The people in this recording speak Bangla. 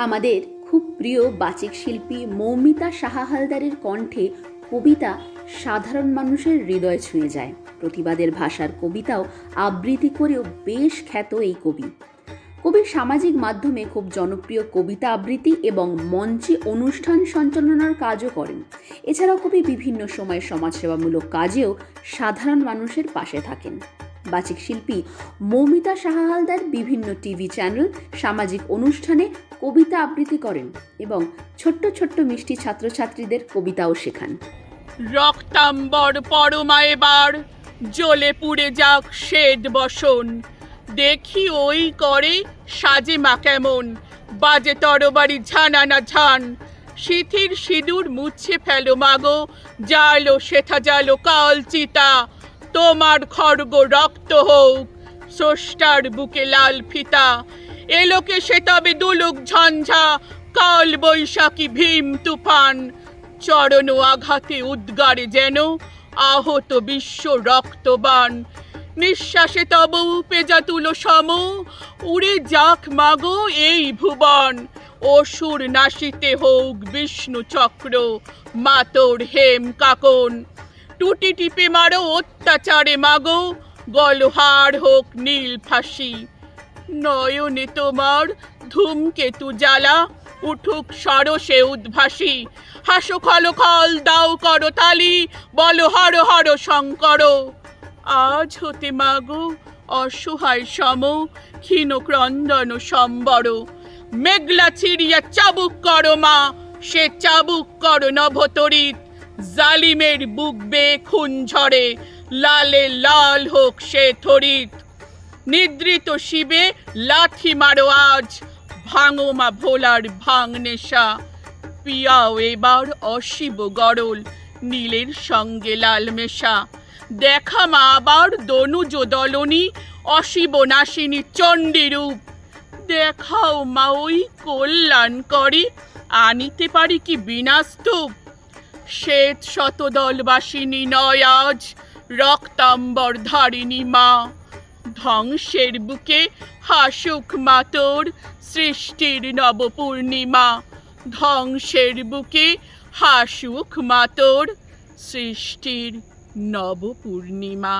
আমাদের খুব প্রিয় বাচিক শিল্পী মৌমিতা সাহা হালদারের কণ্ঠে কবিতা সাধারণ মানুষের হৃদয় ছুঁয়ে যায়। প্রতিবাদের ভাষার কবিতাও আবৃত্তি করেও বেশ খ্যাত এই কবি। কবির সামাজিক মাধ্যমে খুব জনপ্রিয় কবিতা আবৃত্তি এবং মঞ্চে অনুষ্ঠান সঞ্চালনার কাজও করেন। এছাড়াও কবি বিভিন্ন সময় সমাজসেবামূলক কাজেও সাধারণ মানুষের পাশে থাকেন। বাচিক শিল্পী মৌমিতা সাহা হালদার বিভিন্ন টিভি চ্যানেল সামাজিক অনুষ্ঠানে কবিতা আবৃত্তি করেন এবং ছোট্ট ছোট্ট মিষ্টি ছাত্রছাত্রীদের কবিতাও শেখান। রক্তাম্বর পরমা এবার জ্বলে পুড়ে যাক শেড বসন। দেখি ওই করে সাজে মা কেমন। বাজে তরবারি ঝানানা ঝান। সিথির সিঁদুর মুছে ফেলো মাগো, জালো, সেথা জালো কাল চিতা তোমার খড়গ রক্ত হোক, স্রষ্টার বুকে লাল ফিতা। এলোকে সে তবে দুলুক ঝঞ্ঝা, কাল বৈশাখী ভীম তুফান। চরণ আঘাতে উদ্গারে যেন আহত বিশ্ব রক্তবান। নিঃশ্বাসে তব পেজা তুলো সম, উড়ে যাক মাগো এই ভুবন। অসুর নাশিতে হোক বিষ্ণু চক্র, মাতর হেম কাকন। টুটি টিপে মারো অত্যাচারে মাগো। গলহার হোক নীল ফাঁসি। নয়নে তোমার ধূমকেতু জ্বালা, উঠুক সরসে উদ্ভাসী। হাসো খল খল, দাও করো তালি, বলো হর হর শঙ্কর। আজ হতে মাগো অসহায় সম, ক্ষীণ ক্রন্দন সম্বর। মেঘলা ছিড়িয়া চাবুক করো মা, সে চাবুক করো নভতরিত। জালিমের বুক বে খুন ঝরে লালে লাল হোক সে থরিত। নিদ্রিত শিবে লাথি মারো আজ, ভাঙো মা ভোলার ভাঙ নেশা। পিয়াও এবার অশিব গরল, নীলের সঙ্গে লাল মেশা। দেখা মা আবার দনুজ দলনী, অশিব নাসিনী চণ্ডী রূপ দেখাও মা ওই কল্যাণ করে আনিতে পারি কি বিনাস্তূপ? শ্বেত শতদলবাসিনী নয় আজ রক্তাম্বর ধারিণী মা। ধ্বংসের বুকে হাসুক মাতর সৃষ্টির নবপূর্ণিমা। ধ্বংসের বুকে হাসুক মাতর সৃষ্টির নবপূর্ণিমা।